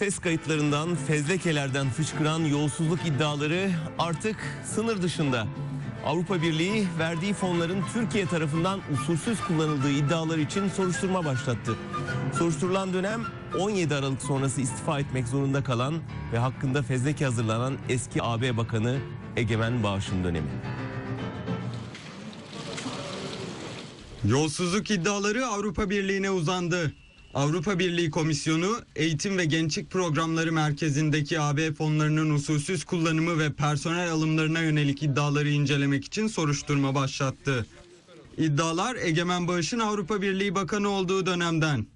Ses kayıtlarından, fezlekelerden fışkıran yolsuzluk iddiaları artık sınır dışında. Avrupa Birliği verdiği fonların Türkiye tarafından usulsüz kullanıldığı iddiaları için soruşturma başlattı. Soruşturulan dönem 17 Aralık sonrası istifa etmek zorunda kalan ve hakkında fezleke hazırlanan eski AB Bakanı Egemen Bağış'ın dönemi. Yolsuzluk iddiaları Avrupa Birliği'ne uzandı. Avrupa Birliği Komisyonu Eğitim ve Gençlik Programları Merkezi'ndeki AB fonlarının usulsüz kullanımı ve personel alımlarına yönelik iddiaları incelemek için soruşturma başlattı. İddialar Egemen Bağış'ın Avrupa Birliği Bakanı olduğu dönemden.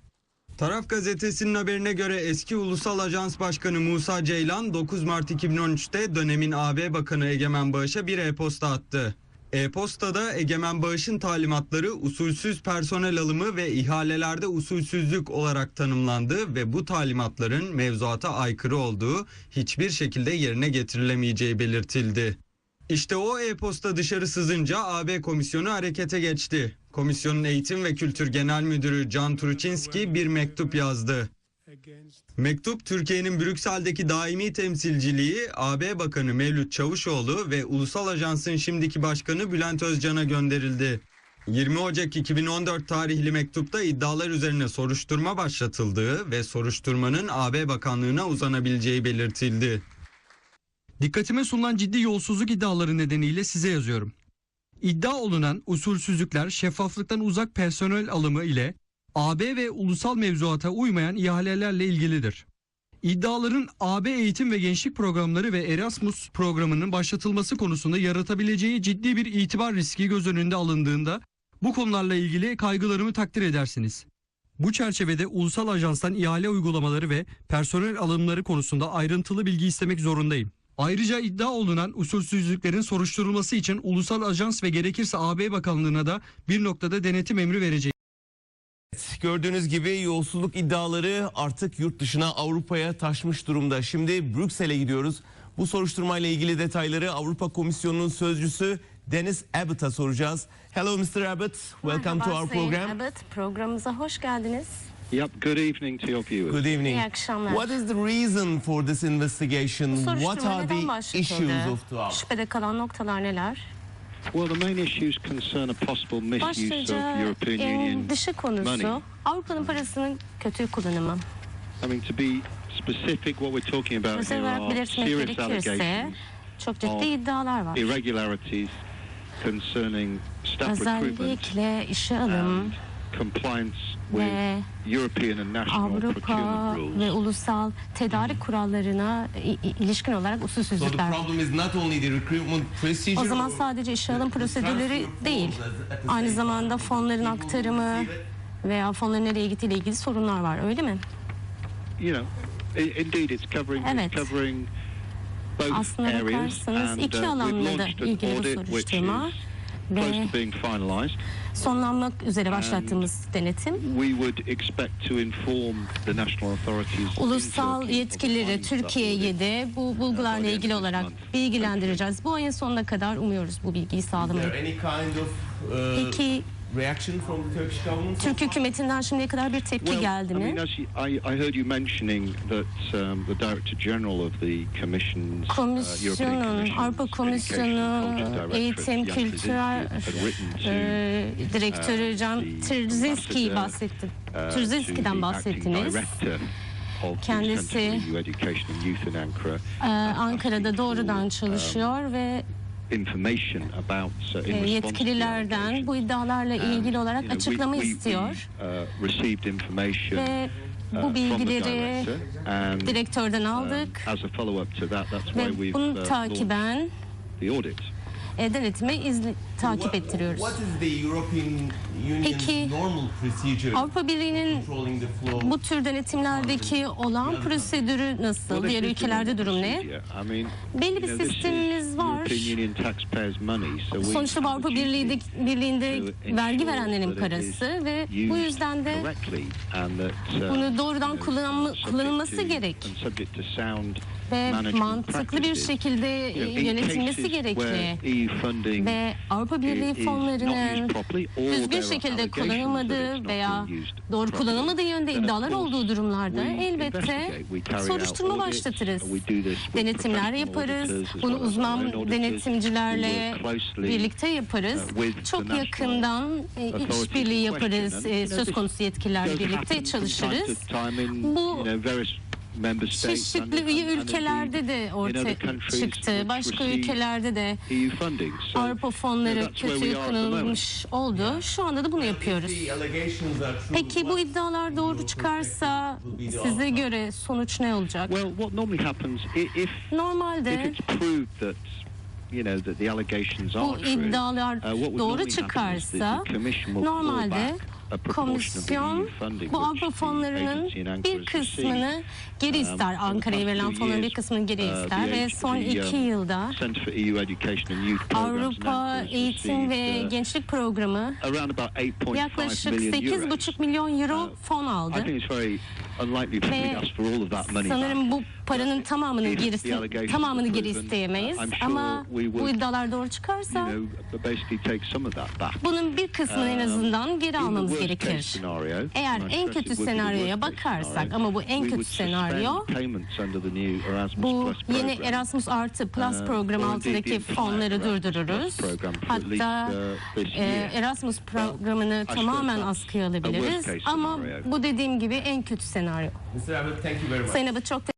Taraf gazetesinin haberine göre eski Ulusal Ajans Başkanı Musa Ceylan 9 Mart 2013'te dönemin AB Bakanı Egemen Bağış'a bir e-posta attı. E-postada Egemen Bağış'ın talimatları usulsüz personel alımı ve ihalelerde usulsüzlük olarak tanımlandı ve bu talimatların mevzuata aykırı olduğu hiçbir şekilde yerine getirilemeyeceği belirtildi. İşte o e-posta dışarı sızınca AB komisyonu harekete geçti. Komisyonun Eğitim ve Kültür Genel Müdürü Can Turuçinski bir mektup yazdı. Mektup Türkiye'nin Brüksel'deki daimi temsilciliği AB Bakanı Mevlüt Çavuşoğlu ve Ulusal Ajans'ın şimdiki başkanı Bülent Özcan'a gönderildi. 20 Ocak 2014 tarihli mektupta iddialar üzerine soruşturma başlatıldığı ve soruşturmanın AB Bakanlığı'na uzanabileceği belirtildi. Dikkatime sunulan ciddi yolsuzluk iddiaları nedeniyle size yazıyorum. İddia olunan usulsüzlükler şeffaflıktan uzak personel alımı ile AB ve ulusal mevzuata uymayan ihalelerle ilgilidir. İddiaların AB eğitim ve gençlik programları ve Erasmus programının başlatılması konusunda yaratabileceği ciddi bir itibar riski göz önünde alındığında bu konularla ilgili kaygılarımı takdir edersiniz. Bu çerçevede ulusal ajanstan ihale uygulamaları ve personel alımları konusunda ayrıntılı bilgi istemek zorundayım. Ayrıca iddia olunan usulsüzlüklerin soruşturulması için ulusal ajans ve gerekirse AB Bakanlığı'na da bir noktada denetim emri vereceğim. Gördüğünüz gibi yolsuzluk iddiaları artık yurt dışına Avrupa'ya taşmış durumda. Şimdi Brüksel'e gidiyoruz. Bu soruşturmayla ilgili detayları Avrupa Komisyonu'nun sözcüsü Dennis Abbott'a soracağız. Hello Mr. Abbott, welcome to Merhaba our Sayın program. Abbott, programımıza hoş geldiniz. Yep, good evening to your viewers. Good evening. İyi akşamlar. What is the reason for this investigation? Bu What are the issues of the hour? Şüphede kalan noktalar neler? Başlıca Union dışı konusu. Avrupa'nın parasının kötü kullanımı. I mean, to be specific, what we're talking about Özel here olarak are belirtmek serious gerekirse allegations çok ciddi iddialar var. irregularities concerning staff recruitment Özellikle işe alım and ve European and national Avrupa procurement ve rules. ulusal tedarik kurallarına ilişkin olarak usulsüzlükler. problem is not only the recruitment procedure. O zaman sadece işe alım the prosedürleri değil. Aynı zamanda fonların aktarımı veya fonların nereye gittiğiyle ilgili sorunlar var öyle mi? You know, i- indeed, it's covering, Evet. it's covering both Aslına areas. bakarsanız iki uh, we've alanla da launched an ilgili bu soruşturma ve to being finalised. sonlanmak üzere başlattığımız denetim. We would expect to inform the national authorities. in Ulusal yetkilileri Türkiye'yi de bu bulgularla ilgili olarak bilgilendireceğiz. Bu ayın sonuna kadar umuyoruz bu bilgiyi of uh, Peki reaction from the Turkish government? so Türk hükümetinden şimdiye kadar bir tepki Well, geldi I mean, mi? as you, I, I heard you mentioning that um, the Director General of the Commission's uh, European Avrupa Komisyonu, Eğitim, Jan Kültür Brzezinski, had written to, e, Direktörü uh, Can uh, Trzinski'den the acting bahsettiniz. Kendisi, Ee, Ankara'da doğrudan for, çalışıyor ve information about uh, in e, response to the yetkililerden bu iddialarla ilgili olarak açıklama we- we, istiyor. uh, ve uh, bu bilgileri direktörden um, aldık. ve bunu uh, takiben e, denetime izli, takip ettiriyoruz. Peki, Avrupa Birliği'nin bu tür denetimlerdeki olan prosedürü nasıl? Diğer ülkelerde durum ne? Belli bir sistemimiz var European Union taxpayers' money, so we Sonuçta Avrupa Birliği'de, Birliği'nde vergi verenlerin parası ve bu yüzden de that, uh, bunu doğrudan kullanılması gerek. Ve mantıklı bir şekilde in yönetilmesi gerekli. Ve Avrupa Birliği fonlarının düzgün şekilde kullanılmadığı veya doğru kullanılmadığı yönde iddialar olduğu durumlarda elbette soruşturma başlatırız. Denetimler yaparız. Bunu uzman denetimcilerle birlikte yaparız. uh, Çok yakından e, işbirliği yaparız. E, Söz konusu yetkililerle birlikte çalışırız. Bu Çeşitli üye ülkelerde de in ortaya other countries çıktı. Başka ülkelerde de Avrupa fonları that's where kötü we are at the moment. kullanılmış oldu. Şu anda da bunu yapıyoruz. Peki bu iddialar doğru çıkarsa size göre sonuç ne olacak? Well, what normally happens i- if if Normalde it's proved that you know that the allegations bu are true, iddialar uh, what would doğru normally happen is çıkarsa normalde komisyon funding bu Avrupa fonlarının Ankara bir kısmını geri Um, ister. Ankara'ya verilen fonların bir kısmını geri uh, ister ve son iki um, yılda in Avrupa Eğitim ve uh, Gençlik Programı around about 8.5 yaklaşık million euros. 8,5 milyon euro Uh, fon aldı. Ve. Sanırım bu paranın tamamını If the gerisi tamamını geri isteyemeyiz ama bu iddialar doğru çıkarsa bunun bir kısmını en Um, azından geri almamız gerekir. Eğer en kötü senaryoya bakarsak ama bu en kötü senaryo bu yeni. Erasmus Artı Plus Uh, programı altındaki fonları durdururuz. Hatta uh, e. Erasmus programını tamamen askıya alabiliriz. Ama bu dediğim gibi en kötü senaryo. Sayın Abbott çok